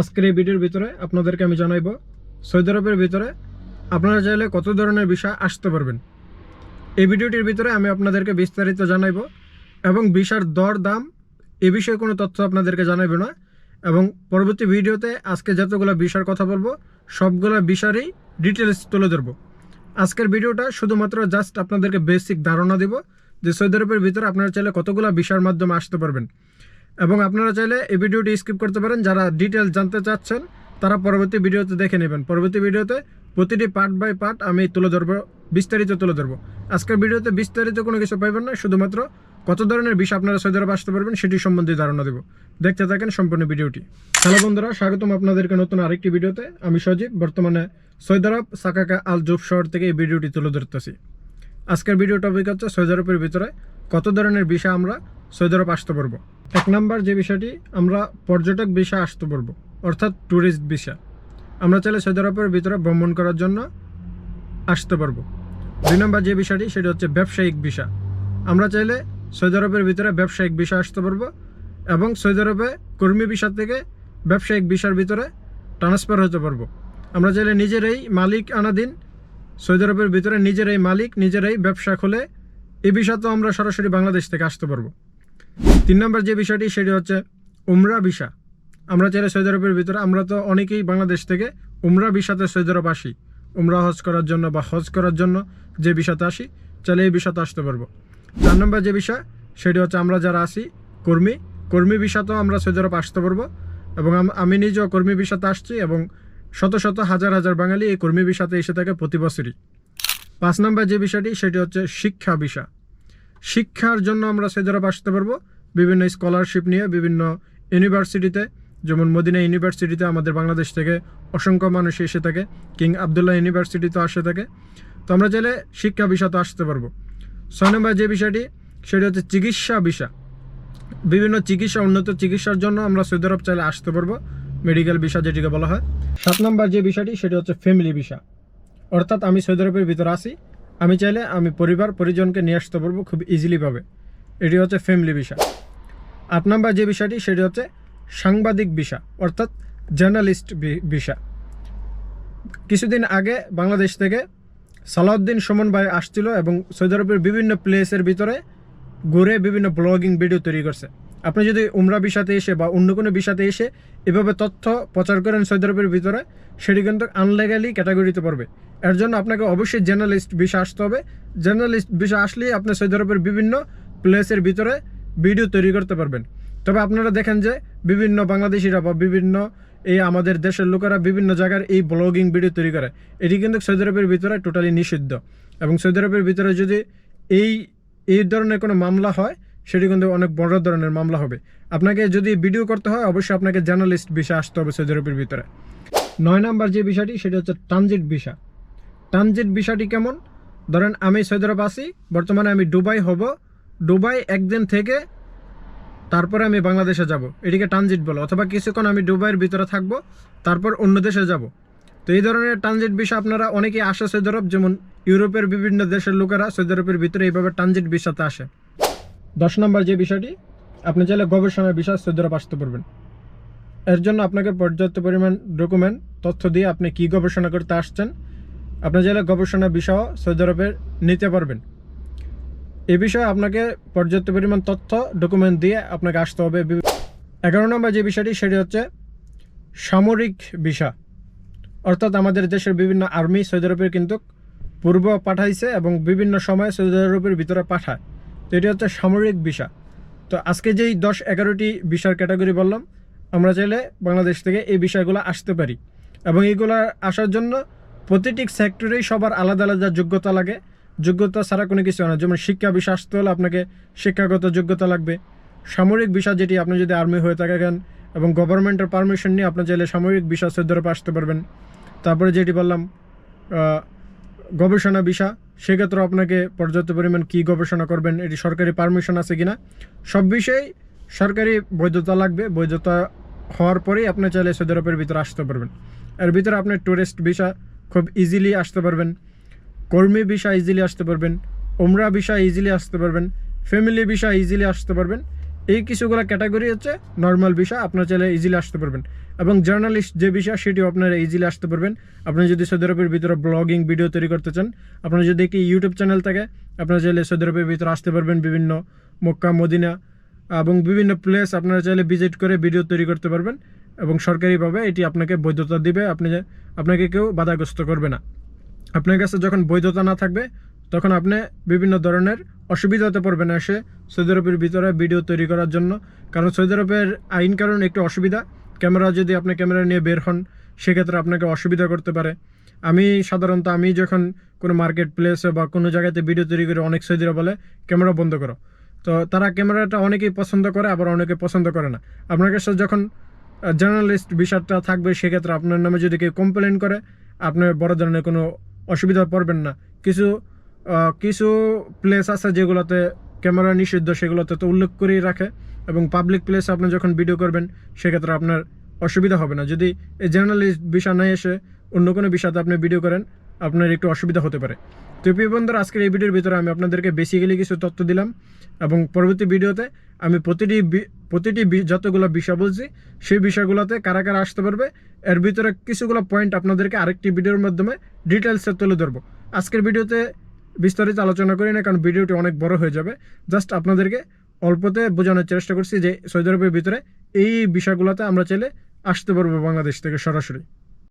আজকের এই ভিডিওর ভিতরে আপনাদেরকে আমি জানাইব, সৌদি আরবের ভিতরে আপনারা চাইলে কত ধরনের ভিসা আসতে পারবেন? এই ভিডিওটির ভিতরে আমি আপনাদেরকে বিস্তারিত জানাইব এবং ভিসার দর দাম এ বিষয়ে কোনো তথ্য আপনাদেরকে জানাইব না এবং পরবর্তী ভিডিওতে আজকে যতগুলো ভিসার কথা বলব, সবগুলো ভিসারই ডিটেলস তুলে ধরবো। আজকের ভিডিওটা শুধুমাত্র জাস্ট আপনাদেরকে বেসিক ধারণা দিব যে সৌদি আরবের ভিতরে আপনারা চাইলে কতগুলো ভিসার মাধ্যমে আসতে পারবেন। এবং আপনারা চাইলে এই ভিডিওটি স্কিপ করতে পারেন। যারা ডিটেলস জানতে চাচ্ছেন, তারা পরবর্তী ভিডিওতে দেখে নেবেন। পরবর্তী ভিডিওতে প্রতিটি পার্ট বাই পার্ট আমি তুলে ধরবো, বিস্তারিত তুলে ধরবো। আজকের ভিডিওতে বিস্তারিত কোনো কিছু পাইবেন না, শুধুমাত্র কত ধরনের বিষয় আপনারা সৌদি আরব আসতে পারবেন সেটি সম্বন্ধে ধারণা দেবো। দেখতে থাকেন সম্পূর্ণ ভিডিওটি। হ্যালো বন্ধুরা, স্বাগতম আপনাদেরকে নতুন আরেকটি ভিডিওতে। আমি সজীব, বর্তমানে সৌদি আরব সাকাকা আল জুব শহর থেকে এই ভিডিওটি তুলে ধরতেছি। আজকের ভিডিও টপিক হচ্ছে সৌদি আরবের ভিতরে কত ধরনের বিষয় আমরা সৌদি আরব আসতে পারব। এক নাম্বার যে বিষয়টি, আমরা পর্যটক বিষয় আসতে পারব অর্থাৎ ট্যুরিস্ট বিষয় আমরা চাইলে সৌদি আরবের ভিতরে ভ্রমণ করার জন্য আসতে পারব। দুই নম্বর যে বিষয়টি, সেটি হচ্ছে ব্যবসায়িক বিষয় আমরা চাইলে সৌদি আরবের ভিতরে ব্যবসায়িক বিষয় আসতে পারব এবং সৌদি আরবে কর্মী বিষয় থেকে ব্যবসায়িক বিষয়ের ভিতরে ট্রান্সফার হতে পারব। আমরা চাইলে নিজেরাই মালিক আনাদিন সৌদি আরবের ভিতরে নিজেরাই মালিক, নিজেরাই ব্যবসা খুলে, এই বিষয় তো আমরা সরাসরি বাংলাদেশ থেকে আসতে পারব। তিন নম্বর যে বিষয়টি, সেটি হচ্ছে উমরা ভিসা। আমরা চাইলে সৌদি আরবের ভিতরে, আমরা তো অনেকেই বাংলাদেশ থেকে উমরা ভিসাতে সৌদি আরব আসি। উমরা হজ করার জন্য বা হজ করার জন্য যে বিষয়তে আসি, চাইলে এই বিষয়তে আসতে পারব। চার নম্বর যে বিষয়, সেটি হচ্ছে আমরা যারা আসি, কর্মী কর্মী বিষয়তেও আমরা সৌদি আরব আসতে পারব এবং আমি নিজেও কর্মী বিষয়তে আসছি এবং শত শত হাজার হাজার বাঙালি এই কর্মী বিষয়তে এসে থাকে প্রতি বছরই। পাঁচ নম্বর যে বিষয়টি, সেটি হচ্ছে শিক্ষা বিষয় শিক্ষার জন্য আমরা সৌদি আসতে পারব। বিভিন্ন স্কলারশিপ নিয়ে বিভিন্ন ইউনিভার্সিটিতে যেমন মদিনা ইউনিভার্সিটিতে আমাদের বাংলাদেশ থেকে অসংখ্য মানুষ এসে থাকে, কিং আবদুল্লাহ ইউনিভার্সিটিতে আসে থাকে। তো আমরা চাইলে শিক্ষা বিষয়তে আসতে পারব। ছয় নম্বর যে বিষয়টি, সেটি হচ্ছে চিকিৎসা বিষয়। বিভিন্ন চিকিৎসা, উন্নত চিকিৎসার জন্য আমরা সৌদি আরব চাইলে আসতে পারব মেডিকেল বিষয় যেটিকে বলা হয়। সাত নম্বর যে বিষয়টি, সেটি হচ্ছে ফ্যামিলি বিষয়। অর্থাৎ আমি সৌদি আরবের ভিতরে আসি আমি চাইলে আমি পরিবার, পরিজনকে নিয়ে আসতে পারব খুব ইজিলিভাবে এটি হচ্ছে ফ্যামিলি বিষয় আট নম্বর যে বিষয়টি, সেটি হচ্ছে সাংবাদিক বিষয় অর্থাৎ জার্নালিস্ট বিষয় কিছুদিন আগে বাংলাদেশ থেকে সালাউদ্দিন সুমন ভাই আসছিল এবং সৌদি আরবের বিভিন্ন প্লেসের ভিতরে ঘুরে বিভিন্ন ব্লগিং ভিডিও তৈরি করছে। আপনি যদি উমরা বিষাতে এসে বা অন্য কোনো বিষাতে এসে এভাবে তথ্য প্রচার করেন সৌদি আরবের ভিতরে, সেটি কিন্তু আনলেগালি ক্যাটাগরিতে পড়বে। এর জন্য আপনাকে অবশ্যই জার্নালিস্ট বিষয় আসতে হবে। জার্নালিস্ট বিষয় আসলেই আপনি সৌদি আরবের বিভিন্ন প্লেসের ভিতরে ভিডিও তৈরি করতে পারবেন। তবে আপনারা দেখেন যে বিভিন্ন বাংলাদেশিরা বা বিভিন্ন এই আমাদের দেশের লোকেরা বিভিন্ন জায়গার এই ব্লগিং ভিডিও তৈরি করে। এটি কিন্তু সৌদি আরবের ভিতরে টোটালি নিষিদ্ধ। এবং সৌদি আরবের ভিতরে যদি এই এই ধরনের কোনো মামলা হয় সেটি কিন্তু অনেক বড় ধরনের মামলা হবে। আপনাকে যদি ভিডিও করতে হয়, অবশ্যই আপনাকে জার্নালিস্ট বিষয় আসতে হবে সৌদি আরবের ভিতরে। নয় নাম্বার যে বিষয়টি সেটি হচ্ছে ট্রানজিট ভিসা। ট্রানজিট বিষয়টি কেমন? ধরেন, আমি সৌদি আরব আছি, বর্তমানে আমি দুবাই হব। দুবাই একদিন থেকে তারপরে আমি বাংলাদেশে যাব। এটিকে ট্রানজিট বলো, অথবা কিছুক্ষণ আমি দুবাইয়ের ভিতরে থাকব, তারপর অন্য দেশে যাব। তো এই ধরনের ট্রানজিট বিষয় আপনারা অনেকেই আসে সৌদি আরব, যেমন ইউরোপের বিভিন্ন দেশের লোকেরা সৌদি আরবের ভিতরে এইভাবে ট্রানজিট বিষয়তে আসে। দশ নম্বর যে বিষয়টি, আপনি চাইলে গবেষণার বিষয় সৌদি আরব আসতে পারবেন। এর জন্য আপনাকে পর্যাপ্ত পরিমাণ ডকুমেন্ট, তথ্য দিয়ে আপনি কি গবেষণা করতে আসছেন, আপনি চাইলে গবেষণা বিষয় সৌদি আরবের নিতে পারবেন। এ বিষয়ে আপনাকে পর্যাপ্ত পরিমাণ তথ্য, ডকুমেন্ট দিয়ে আপনাকে আসতে হবে। এগারো নম্বর যে বিষয়টি, সেটি হচ্ছে সামরিক বিষয়। অর্থাৎ আমাদের দেশের বিভিন্ন আর্মি সৌদি আরবের কিন্তু পূর্ব পাঠাইছে এবং বিভিন্ন সময়ে সৌদি আরবের ভিতরে পাঠায়। এটি হচ্ছে সামরিক বিষয় তো আজকে যেই দশ এগারোটি বিষয়ের ক্যাটাগরি বললাম, আমরা চাইলে বাংলাদেশ থেকে এই বিষয়গুলো আসতে পারি। এবং এইগুলো আসার জন্য প্রতিটি সেক্টরেই সবার আলাদা আলাদা যোগ্যতা লাগে। যোগ্যতা ছাড়া কোনো কিছু না। যেমন শিক্ষা বিষয় আসতে হলে আপনাকে শিক্ষাগত যোগ্যতা লাগবে। সামরিক বিষয় যেটি, আপনি যদি আর্মি হয়ে থাকেন এবং গভর্নমেন্টের পারমিশন নিয়ে আপনি চাইলে সামরিক বিষয় সৌদি আসতে পারবেন। তারপরে যেটি বললাম গবেষণা বিষয় সেক্ষেত্রে আপনাকে পর্যাপ্ত পরিমাণ কি গবেষণা করবেন, এটি সরকারি পারমিশন আছে কিনা, সব বিষয়েই সরকারি বৈধতা লাগবে। বৈধতা হওয়ার পরেই আপনি চাইলে সৌদি আরবের ভিতরে আসতে পারবেন। এর ভিতরে আপনি ট্যুরিস্ট ভিসা খুব ইজিলি আসতে পারবেন, কর্মী ভিসা ইজিলি আসতে পারবেন ওমরা ভিসা ইজিলি আসতে পারবেন ফ্যামিলি ভিসা ইজিলি আসতে পারবেন। এই কিছুগুলো ক্যাটাগরি হচ্ছে নর্মাল বিষয় আপনার চাইলে ইজিলি আসতে পারবেন। এবং জার্নালিস্ট যে বিষয় সেটিও আপনারা ইজিলি আসতে পারবেন। আপনি যদি সৌদি আরবের ভিতরে ব্লগিং ভিডিও তৈরি করতে চান, আপনার যদি একটি ইউটিউব চ্যানেল থাকে, আপনারা চাইলে সৌদি আরবের ভিতরে আসতে পারবেন বিভিন্ন মক্কা, মদিনা, এবং বিভিন্ন প্লেস আপনারা চাইলে ভিজিট করে ভিডিও তৈরি করতে পারবেন। এবং সরকারিভাবে এটি আপনাকে বৈধতা দিবে, আপনি আপনাকে কেউ বাধাগ্রস্ত করবে না। আপনার কাছে যখন বৈধতা না থাকবে তখন আপনি বিভিন্ন ধরনের অসুবিধাতে পড়বেন এসে সৌদি আরবের ভিতরে ভিডিও তৈরি করার জন্য। কারণ সৌদি আরবের আইন কারণ একটু অসুবিধা। ক্যামেরা যদি আপনি ক্যামেরা নিয়ে বের হন, সেক্ষেত্রে আপনাকে অসুবিধা করতে পারে। আমি সাধারণত আমি যখন কোনো মার্কেট প্লেসে বা কোনো জায়গাতে ভিডিও তৈরি করে, অনেক সৌদিরা বলে, ক্যামেরা বন্ধ করো। তো তারা ক্যামেরাটা অনেকেই পছন্দ করে, আবার অনেকে পছন্দ করে না। আপনার কাছে যখন জার্নালিস্ট বিষয়টা থাকবে, সেক্ষেত্রে আপনার নামে যদি কেউ কমপ্লেন করে আপনার বড় ধরনের কোনো অসুবিধা পড়বেন না। কিছু কিছু প্লেস আছে যেগুলোতে ক্যামেরা নিষিদ্ধ, সেগুলোতে তো উল্লেখ করেই রাখে। এবং পাবলিক প্লেসে আপনি যখন ভিডিও করবেন, সেক্ষেত্রে আপনার অসুবিধা হবে না। যদি এই জার্নালিস্ট বিষয় না এসে অন্য কোনো বিষয়তে আপনি ভিডিও করেন, আপনার একটু অসুবিধা হতে পারে। তো প্রিয় বন্ধুরা, আজকের এই ভিডিওর ভিতরে আমি আপনাদেরকে বেসিক্যালি কিছু তথ্য দিলাম এবং পরবর্তী ভিডিওতে আমি প্রতিটি প্রতিটি যতগুলো বিষয় বলছি, সেই বিষয়গুলোতে কারা কারা আসতে পারবে, এর ভিতরে কিছুগুলো পয়েন্ট আপনাদেরকে আরেকটি ভিডিওর মাধ্যমে ডিটেলসে তুলে ধরবো। আজকের ভিডিওতে বিস্তারিত আলোচনা করি না, কারণ ভিডিওটি অনেক বড় হয়ে যাবে। জাস্ট আপনাদেরকে অল্পতে বোঝানোর চেষ্টা করছি যে সৌদি আরবের ভিতরে এই বিষয়গুলোতে আমরা চাইলে আসতে পারব বাংলাদেশ থেকে সরাসরি।